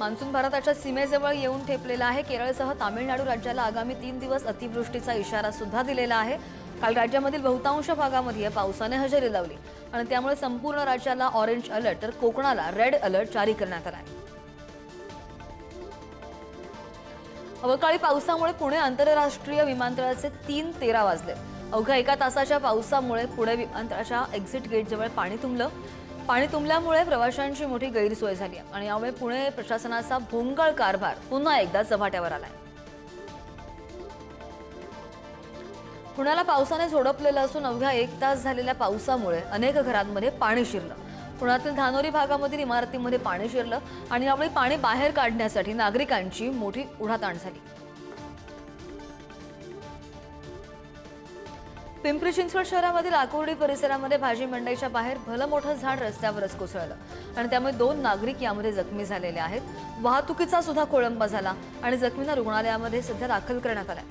Monsoon भारताच्या सीमेजवळ येऊन ठेपलेला आहे. केरळसह तामिळनाडू राज्याला आगामी तीन दिवस अतिवृष्टीचा इशारा सुद्धा दिलेला आहे. काल राज्यामधील बहुतांश भागामध्ये पावसाने हजेरी लावली आणि त्यामुळे संपूर्ण राज्याला ऑरेंज अलर्ट तर कोकणाला रेड अलर्ट जारी करण्यात आला आहे. अवकाळी पावसामुळे पुणे आंतरराष्ट्रीय विमानतळाचे तीन तेरा वाजले. अवघ्या एका तासाच्या पावसामुळे पुणे विमानतळाच्या एक्झिट गेटजवळ पाणी तुंबलं. पाणी तुंबल्यामुळे प्रवाशांची मोठी गैरसोय झाली आहे. आणि यामुळे पुणे प्रशासनाचा भोंगळ कारभार पुन्हा एकदा चव्हाट्यावर आलाय. पुण्याला पावसाने झोडपलेलं असून अवघ्या एक तास झालेल्या पावसामुळे अनेक घरांमध्ये पाणी शिरलं. पुण्यातील धानोरी भागामधील इमारतीमध्ये पाणी शिरलं आणि यावेळी पाणी बाहेर काढण्यासाठी नागरिकांची मोठी उढाताण झाली. पिंपरी चिंचवड शहरामधील आकुर्डी परिसरामध्ये भाजी मंडईच्या बाहेर भलं मोठं झाड रस्त्यावरच कोसळलं. आणि त्यामुळे दोन नागरिक यामध्ये जखमी झालेले आहेत. वाहतुकीचा सुद्धा खोळंबा झाला आणि जखमींना रुग्णालयामध्ये सध्या दाखल करण्यात आलाय.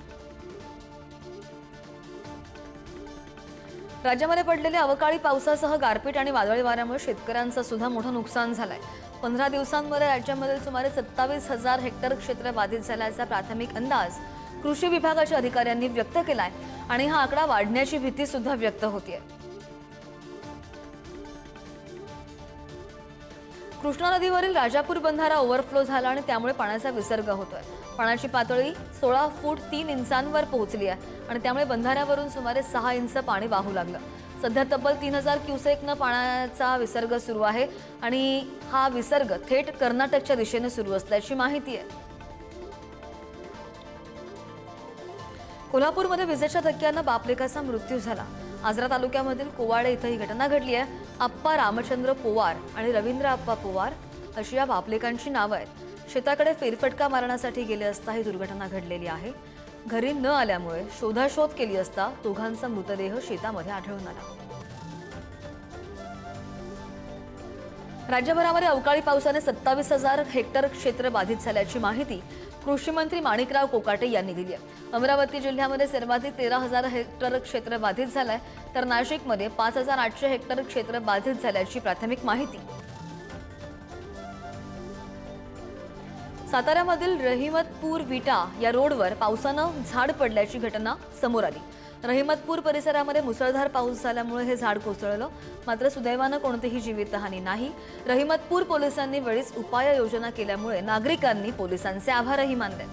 राज्यामध्ये पडलेल्या अवकाळी पावसासह गारपीट आणि वादळी वाऱ्यामुळे शेतकऱ्यांचं सुद्धा मोठं नुकसान झालंय. पंधरा दिवसांमध्ये राज्यामधील सुमारे सत्तावीस हजार हेक्टर क्षेत्र बाधित झाल्याचा प्राथमिक अंदाज कृषी विभागाच्या अधिकाऱ्यांनी व्यक्त केलाय आणि हा आकडा वाढण्याची भीती सुद्धा व्यक्त होतीये. कृष्णा नदीवरील राजापूर बंधारा ओव्हरफ्लो झाला आणि त्यामुळे पाण्याचा विसर्ग होतोय. पाण्याची पातळी सोळा फूट तीन इंचांवर पोहोचली आहे आणि त्यामुळे बंधाऱ्यावरून सुमारे सहा इंच पाणी वाहू लागलं. सध्या तब्बल तीन हजार क्युसेकनं पाण्याचा विसर्ग सुरू आहे आणि हा विसर्ग थेट कर्नाटकच्या दिशेने सुरू असल्याची माहिती आहे. कोल्हापूरमध्ये विजेच्या धक्क्यानं बापलेकाचा मृत्यू झाला. आजरा तालुक्यामधील कोवाडे इथं ही घटना घडली आहे. आप्पा रामचंद्र पोवार आणि रवींद्र आप्पा पोवार अशी या बापलेकांची नावं आहेत. शेताकडे फेरफटका मारण्यासाठी गेले असता ही दुर्घटना घडलेली आहे. घरी न आल्यामुळे शोधाशोध केली असता दोघांचा मृतदेह शेतामध्ये आढळून आला. राज्यभरामध्ये अवकाळी पावसाने सत्तावीस हजार हेक्टर क्षेत्र बाधित झाल्याची माहिती कृषी मंत्री माणिकराव कोकाटे यांनी दिली आहे. अमरावती जिल्ह्यामध्ये सर्वाधिक तेरा हजार हेक्टर क्षेत्र बाधित झालंय तर नाशिकमध्ये पाच हजार आठशे हेक्टर क्षेत्र बाधित झाल्याची प्राथमिक माहिती. साताऱ्यामधील रहिमतपूर विटा या रोडवर पावसानं झाड पडल्याची घटना समोर आली. रहिमतपूर परिसरामध्ये मुसळधार पाऊस झाल्यामुळे हे झाड कोसळलं. मात्र सुदैवानं कोणतीही जीवितहानी नाही. रहिमतपूर पोलिसांनी वेळीच उपाययोजना केल्यामुळे नागरिकांनी पोलिसांचे आभारही मानले.